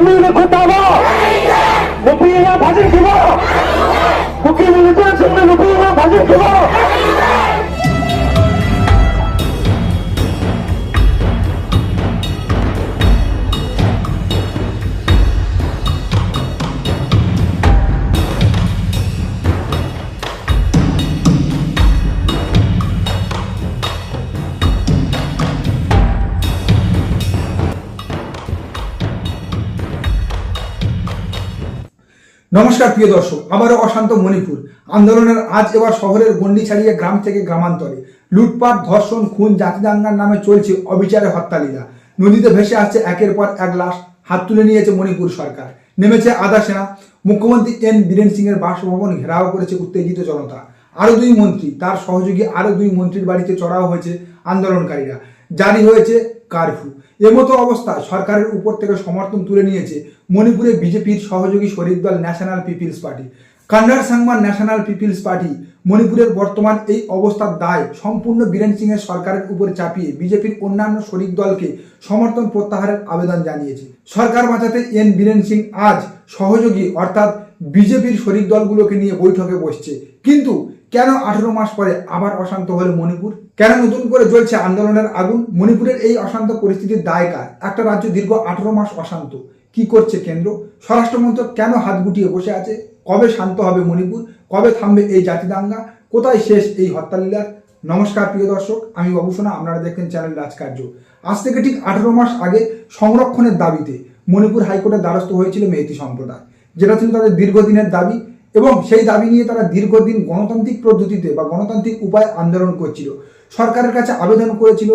국민을 컸다고 높이 그냥 바지 입고! 국민을 끈 정말 높이 그냥 바지 입고! নমস্কার প্রিয় দর্শক, আবারও অশান্ত মণিপুর। আন্দোলনের আজ এবার শহরের গণ্ডি ছাড়িয়ে গ্রাম থেকে গ্রামান্তরে। লুটপাট, ধর্ষণ, খুন জাতি দাঙ্গার নামে চলছে অবিচারে হত্যালীলা নদীতে ভেসে আসছে একের পর এক লাশ, হাত তুলে নিয়েছে মণিপুর সরকার। নেমেছে আধা সেনা। মুখ্যমন্ত্রী এন বীরেন সিং এর বাসভবন ঘেরাও করেছে উত্তেজিত জনতা। আরও দুই মন্ত্রী, তার সহযোগী আরও দুই মন্ত্রীর বাড়িতে চড়াও হয়েছে আন্দোলনকারীরা। জারি হয়েছে কারফিউ এমতো অবস্থায় সরকারের উপর থেকে সমর্থন তুলে নিয়েছে মণিপুরে বিজেপির সহযোগী শরিক দল ন্যাশনাল পিপিলস পার্টি। কান্ডার সাংমান ন্যাশনাল পিপিলস পার্টি মণিপুরের বর্তমান এই অবস্থার দায় সম্পূর্ণ বীরেন সিং এর সরকারের উপর চাপিয়ে বিজেপির অন্যান্য শরিক দলকে সমর্থন প্রত্যাহারের আবেদন জানিয়েছে। সরকার বাঁচাতে এন বীরেন সিং আজ সহযোগী অর্থাৎ বিজেপির শরিক দলগুলোকে নিয়ে বৈঠকে বসছে। কিন্তু কেন আঠেরো মাস পরে আবার অশান্ত হলো মণিপুর? কেন নতুন করে জ্বলছে আন্দোলনের আগুন? মণিপুরের এই অশান্ত পরিস্থিতির দায় কার? একটা রাজ্য দীর্ঘ আঠেরো মাস অশান্ত। কি করছে কেন্দ্র? স্বরাষ্ট্রমন্ত্রক কেন হাত গুটিয়ে বসে আছে? কবে শান্ত হবে মণিপুর? কবে থামবে এই জাতি দাঙ্গা কোথায় শেষ এই হত্যালীলার নমস্কার প্রিয় দর্শক, আমি বাবুসোনা আপনারা দেখেন চ্যানেল রাজকার্য। আজ থেকে ঠিক আঠেরো মাস আগে সংরক্ষণের দাবিতে মণিপুর হাইকোর্টের দ্বারস্থ হয়েছিল মেয়েতি সম্প্রদায়। যেটা ছিল তাদের দীর্ঘদিনের দাবি। এবং সেই দাবি নিয়ে তারা দীর্ঘদিন গণতান্ত্রিক পদ্ধতিতে বা গণতান্ত্রিক উপায় আন্দোলন করছিল। সরকারের কাছে আবেদন করেছিল।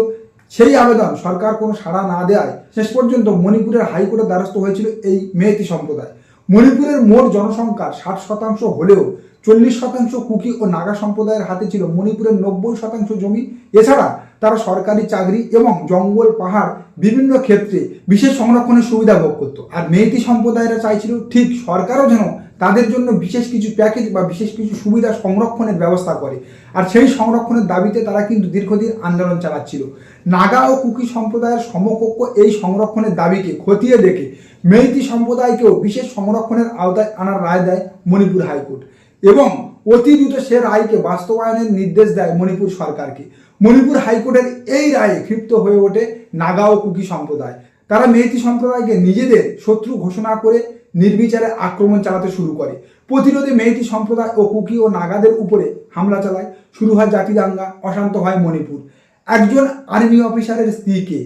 সেই আবেদন সরকার কোনো সাড়া না দেওয়ায় শেষ পর্যন্ত মণিপুরের হাইকোর্টের দ্বারস্থ হয়েছিল এই মেয়েতি সম্প্রদায়। মণিপুরের মোট জনসংখ্যার ষাট শতাংশ হলেও চল্লিশ শতাংশ কুকি ও নাগা সম্প্রদায়ের হাতে ছিল। মণিপুরের নব্বই শতাংশ জমি। এছাড়া তারা সরকারি চাকরি এবং জঙ্গল, পাহাড় বিভিন্ন ক্ষেত্রে বিশেষ সংরক্ষণের সুবিধা ভোগ করতো। আর মেয়েতি সম্প্রদায়েরা চাইছিল, ঠিক সরকারও যেন তাদের জন্য বিশেষ কিছু প্যাকেজ বা বিশেষ কিছু সুবিধা সংরক্ষণের ব্যবস্থা করে। আর সেই সংরক্ষণের দাবিতে তারা কিন্তু দীর্ঘদিন আন্দোলন চালাচ্ছিল। নাগা ও কুকি সম্প্রদায়ের সমকক্ষ এই সংরক্ষণের দাবিকে খতিয়ে দেখে মেইতি সম্প্রদায়কেও বিশেষ সংরক্ষণের আওতায় আনার রায় দেয় মণিপুর হাইকোর্ট। এবং অতি দ্রুত সে রায়কে বাস্তবায়নের নির্দেশ দেয় মণিপুর সরকারকে। মণিপুর হাইকোর্টের এই রায়ে ক্ষিপ্ত হয়ে ওঠে নাগা ও কুকি সম্প্রদায়। তারা মেয়েতি সম্প্রদায়কে নিজেদের শত্রু ঘোষণা করে নির্বিচারে আক্রমণ চালাতে শুরু করে। প্রতিরোধে মেয়েতি সম্প্রদায় ও কুকি ও নাগাদের উপরে হামলা চালায়। শুরু হয় জাতি দাঙ্গা অশান্ত হয় মণিপুর। একজন আর্মি অফিসারের স্ত্রীকে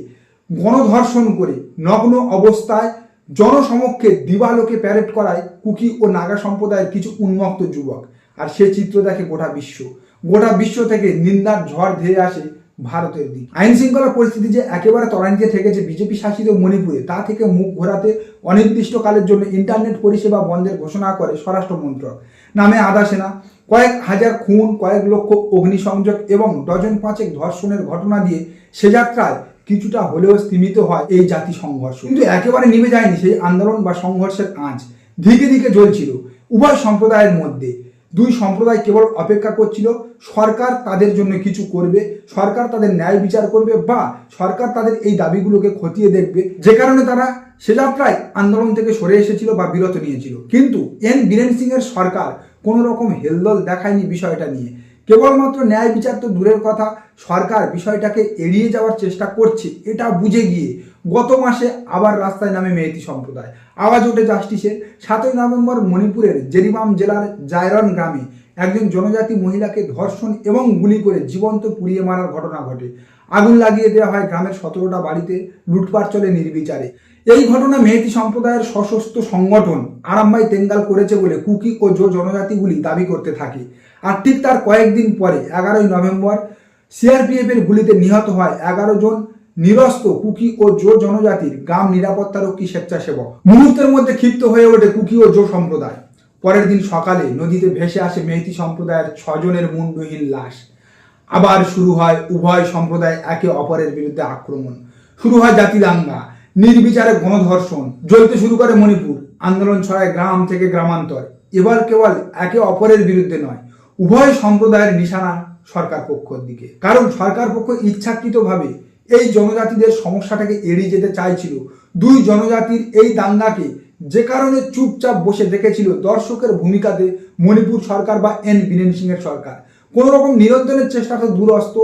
গণধর্ষণ করে নগ্ন অবস্থায় জনসমক্ষে দিবালোকে প্যারেড করায় কুকি ও নাগা সম্প্রদায়ের কিছু উন্মুক্ত যুবক। আর সে চিত্র দেখে গোটা বিশ্ব। গোটা বিশ্ব থেকে নিন্দার ঝড় ধেয়ে আসে ভারতের দিক। আইন শৃঙ্খলা পরিস্থিতি যে একেবারে ত্বরান্বিত থেকেছে বিজেপি শাসিত মণিপুরে, তা থেকে মুখ ঘোরাতে অনির্দিষ্টকালের জন্য ইন্টারনেট পরিষেবা বন্ধের ঘোষণা করে স্বরাষ্ট্র মন্ত্রক। নামে আধা সেনা, কয়েক হাজার খুন, কয়েক লক্ষ অগ্নিসংযোগ এবং ডজন পাঁচেক ধর্ষণের ঘটনা দিয়ে সে যাত্রায় কিছুটা হলেও স্তীমিত হয় এই জাতি সংঘর্ষ কিন্তু একেবারে নিভে যায়নি সেই আন্দোলন বা সংঘর্ষের আঁচ। ধীরে ধীরে জ্বলছিল। উভয় সম্প্রদায়ের মধ্যে দুই সম্প্রদায় কেবল অপেক্ষা করছিল, সরকার তাদের জন্য কিছু করবে, সরকার তাদের ন্যায় বিচার করবে বা সরকার তাদের এই দাবিগুলোকে খতিয়ে দেখবে। যে কারণে তারা সে যাত্রায় আন্দোলন থেকে সরে এসেছিল বা বিরত নিয়েছিল। কিন্তু এন বীরেন সিং এর সরকার কোনো রকম হেলদল দেখায়নি বিষয়টা নিয়ে। কেবলমাত্র ন্যায় বিচার তো দূরের কথা, সরকার বিষয়টাকে এড়িয়ে যাওয়ার চেষ্টা করছে, এটা বুঝে গিয়ে গত মাসে আবার রাস্তায় নামে মেয়েতি সম্প্রদায়। আওয়াজ ওঠে জাস্টিসের। সাতই নভেম্বর মণিপুরের জেরিবাম জেলার জায়রন গ্রামে একজন জনজাতি মহিলাকে ধর্ষণ এবং গুলি করে জীবন্ত পুড়িয়ে মারার ঘটনা ঘটে। আগুন লাগিয়ে দেওয়া হয় গ্রামের সতেরোটা বাড়িতে, লুটপাট চলে নির্বিচারে। এই ঘটনা মেহেতি সম্প্রদায়ের সশস্ত্র সংগঠন আরামবাই তেঙ্গাল করেছে বলে কুকি ও জো জনজাতিগুলি দাবি করতে থাকে। আর ঠিক তার কয়েকদিন পরে, এগারোই নভেম্বর সিআরপিএফ এর গুলিতে নিহত হয় এগারো জন নিরস্ত কুকি ও জো জনজাতির গ্রাম নিরাপত্তারক্ষী স্বেচ্ছাসেবক। মুহূর্তের মধ্যে ক্ষিপ্ত হয়ে ওঠে কুকি ও জো সম্প্রদায়। পরের দিন সকালে নদীতে ভেসে আসে মেহতি সম্প্রদায়ের ছজনের মুন্ডহীন লাশ। আবার শুরু হয় উভয় সম্প্রদায় একে অপরের বিরুদ্ধে আক্রমণ। শুরু হয় জাতি দাঙ্গা নির্বিচারে গণধর্ষণ, জ্বলতে শুরু করে মণিপুর। আন্দোলন ছড়ায় গ্রাম থেকে গ্রামান্তর। এবার কেবল একে অপরের বিরুদ্ধে নয় উভয় সম্প্রদায়ের নিশানা সরকার পক্ষের দিকে। কারণ সরকার পক্ষ ইচ্ছাকৃতভাবে এই জনজাতিদের সমস্যাটাকে এড়িয়ে যেতে চাইছিল। দুই জনজাতির এই দাঙ্গাকে যে কারণে চুপচাপ বসে দেখেছিল দর্শকের ভূমিকাতে মণিপুর সরকার বা এন বীরেন সিংয়ের সরকার। কোনো রকম নিরন্তরের চেষ্টা তো দূরস্ত,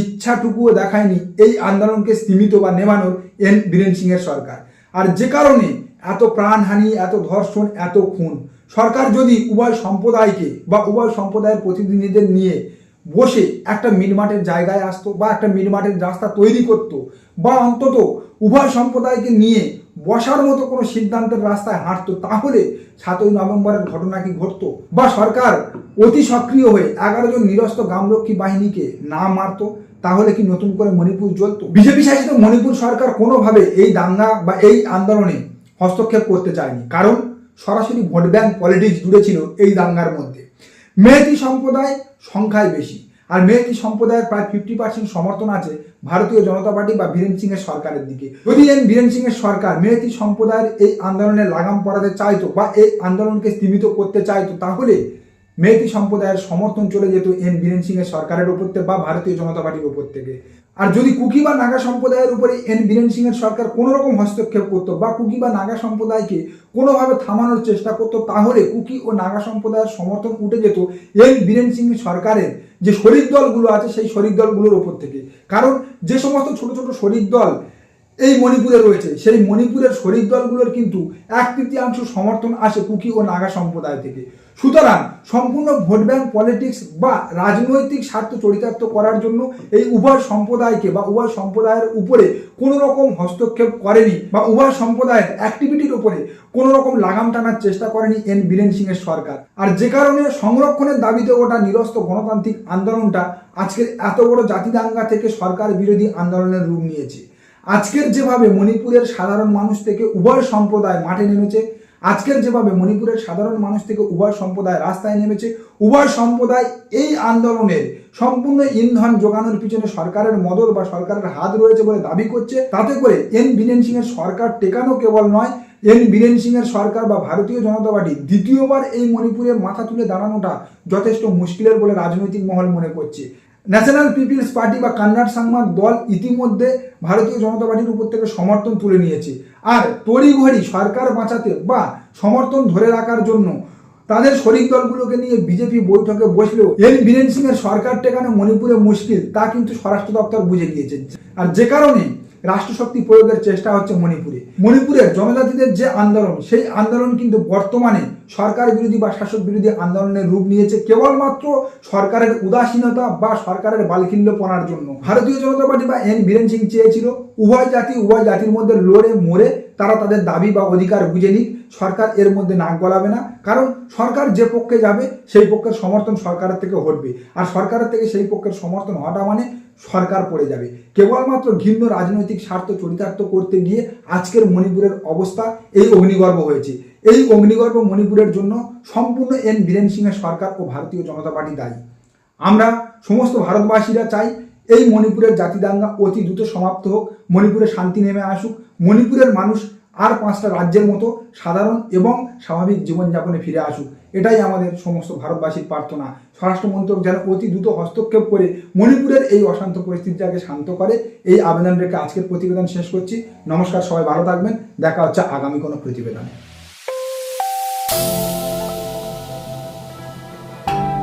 ইচ্ছাটুকুও দেখায়নি এই আন্দোলনকে সীমিত বা নেভানোর এন বীরেন সিংয়ের সরকার। আর যে কারণে এত প্রাণহানি, এত ধর্ষণ, এত খুন সরকার যদি উভয় সম্প্রদায়কে বা উভয় সম্প্রদায়ের প্রতিনিধিদের নিয়ে বসে একটা মিটমাটের জায়গায় আসতো বা একটা মিটমাটের রাস্তা তৈরি করতো বা অন্তত উভয় সম্প্রদায়কে নিয়ে বসার মতো কোনো সিদ্ধান্তের রাস্তায় হাঁটতো, তাহলে সাতই নভেম্বরের ঘটনা কি ঘটতো? বা সরকার অতি সক্রিয় হয়ে এগারো জন নিরস্ত গ্রামরক্ষী বাহিনীকে না মারতো, তাহলে কি নতুন করে মণিপুর জ্বলতো? বিজেপি শাসিত মণিপুর সরকার কোনোভাবে এই দাঙ্গা বা এই আন্দোলনে হস্তক্ষেপ করতে চায়নি। কারণ সরাসরি ভোট ব্যাংক পলিটিক্স জুড়ে ছিল এই দাঙ্গার মধ্যে। মেয়েতি সম্প্রদায় সংখ্যায় বেশি, আর মেয়েতি সম্প্রদায়ের প্রায় ফিফটি পার্সেন্ট সমর্থন আছে ভারতীয় জনতা পার্টি বা বীরেন সিং এর সরকারের দিকে। যদি এন বীরেন সিং এর সরকার মেয়েতি সম্প্রদায়ের এই আন্দোলনে লাগাম পড়াতে চাইতো বা এই আন্দোলনকে সীমিত করতে চাইতো, তাহলে মেয়েতি সম্প্রদায়ের সমর্থন চলে যেত এন বীরেন সিং এর সরকারের উপর থেকে বা ভারতীয় জনতা পার্টির উপর থেকে। আর যদি কুকি বা নাগা সম্প্রদায়ের উপরে এন বীরেন সিং এর সরকার কোনো রকম হস্তক্ষেপ করতো বা কুকি বা নাগা সম্প্রদায়কে কোনোভাবে থামানোর চেষ্টা করতো, তাহলে কুকি ও নাগা সম্প্রদায়ের সমর্থন উঠে যেত এন বীরেন সিং সরকারের যে শরিক দলগুলো আছে, সেই শরিক দলগুলোর ওপর থেকে। কারণ যে সমস্ত ছোট ছোট শরিক দল এই মণিপুরে রয়েছে। সেই মণিপুরের শরিক দলগুলোর কিন্তু এক তৃতীয়াংশ সমর্থন আসে কুকি ও নাগা সম্প্রদায় থেকে। সুতরাং সম্পূর্ণ ভোট ব্যাংক পলিটিক্স বা রাজনৈতিক স্বার্থ চরিতার্থ করার জন্য এই উভয় সম্প্রদায়কে বা উভয় সম্প্রদায়ের উপরে কোনো রকম হস্তক্ষেপ করেনি বা উভয় সম্প্রদায়ের অ্যাক্টিভিটির উপরে কোনো রকম লাগাম টানার চেষ্টা করেনি এন বীরেন সিং এর সরকার। আর যে কারণে সংরক্ষণের দাবিতে ওটা নিরস্ত গণতান্ত্রিক আন্দোলনটা আজকের এত বড় জাতি দাঙ্গা থেকে সরকার বিরোধী আন্দোলনের রূপ নিয়েছে। আজকের যেভাবে মণিপুরের সাধারণ মানুষ থেকে উভয় সম্প্রদায় মাঠে নেমেছে, আজকের যেভাবে মণিপুরের সাধারণ মানুষ থেকে উভয় সম্প্রদায় রাস্তায় নেমেছে, উভয় সম্প্রদায় এই আন্দোলনের সম্পূর্ণ ইন্ধন যোগানোর পিছনে সরকারের মদত বা সরকারের হাত রয়েছে বলে দাবি করছে। তাতে করে এন বীরেন সিং এর সরকার টেকানো কেবল নয়, এন বীরেন সিং এর সরকার বা ভারতীয় জনতা পার্টি দ্বিতীয়বার এই মণিপুরে মাথা তুলে দাঁড়ানোটা যথেষ্ট মুশকিলের বলে রাজনৈতিক মহল মনে করছে। ন্যাশনাল পিপিলস পার্টি বা কান্নাড সাংমার দল ইতিমধ্যে ভারতীয় জনতা পার্টির উপর থেকে সমর্থন তুলে নিয়েছে। আর তড়িঘড়ি সরকার বাঁচাতে বা সমর্থন ধরে রাখার জন্য তাদের শরিক দলগুলোকে নিয়ে বিজেপি বৈঠকে বসলেও এন বীরেন সিং এর সরকার টেকানো মণিপুরে মুশকিল, তা কিন্তু স্বরাষ্ট্র দপ্তর বুঝে গিয়েছে আর যে কারণে রাষ্ট্রশক্তি প্রয়োগের চেষ্টা হচ্ছে মণিপুরে। মণিপুরের জনজাতিদের যে আন্দোলন, সেই আন্দোলন কিন্তু বর্তমানে সরকার বিরোধী বা শাসক বিরোধী আন্দোলনের রূপ নিয়েছে কেবলমাত্র সরকারের উদাসীনতা বা সরকারের বালখিল্যপনার জন্য। ভারতীয় জনতা পার্টি বা এন বীরেন সিং চেয়েছিল, উভয় জাতি, উভয় জাতির মধ্যে লড়ে মরে তারা তাদের দাবি বা অধিকার বুঝে নিক, সরকার এর মধ্যে নাক গলাবে না, কারণ সরকার যে পক্ষে যাবে, সেই পক্ষের সমর্থন সরকারের থেকে হটবে আর সরকারের থেকে সেই পক্ষের সমর্থন হটা মানে সরকার পড়ে যাবে। কেবলমাত্র ঘিন্ন রাজনৈতিক স্বার্থ চরিতার্থ করতে গিয়ে আজকের মণিপুরের অবস্থা এই অগ্নিগর্ভ হয়েছে। এই অগ্নিগর্ভ মণিপুরের জন্য সম্পূর্ণ এন বীরেন সিংয়ের সরকার ও ভারতীয় জনতা পার্টি দায়ী। আমরা সমস্ত ভারতবাসীরা চাই এই মণিপুরের জাতি দাঙ্গা অতি দ্রুত সমাপ্ত হোক, মণিপুরে শান্তি নেমে আসুক। মণিপুরের মানুষ আর পাঁচটা রাজ্যের মতো সাধারণ এবং স্বাভাবিক জীবনযাপনে ফিরে আসুক। এটাই আমাদের সমস্ত ভারতবাসীর প্রার্থনা। স্বরাষ্ট্রমন্ত্রক যেন অতি দ্রুত হস্তক্ষেপ করে মণিপুরের এই অশান্ত পরিস্থিতিটাকে শান্ত করে। এই আবেদন রেখে আজকের প্রতিবেদন শেষ করছি। নমস্কার, সবাই ভালো থাকবেন। দেখা হচ্ছে আগামী কোনো প্রতিবেদনে।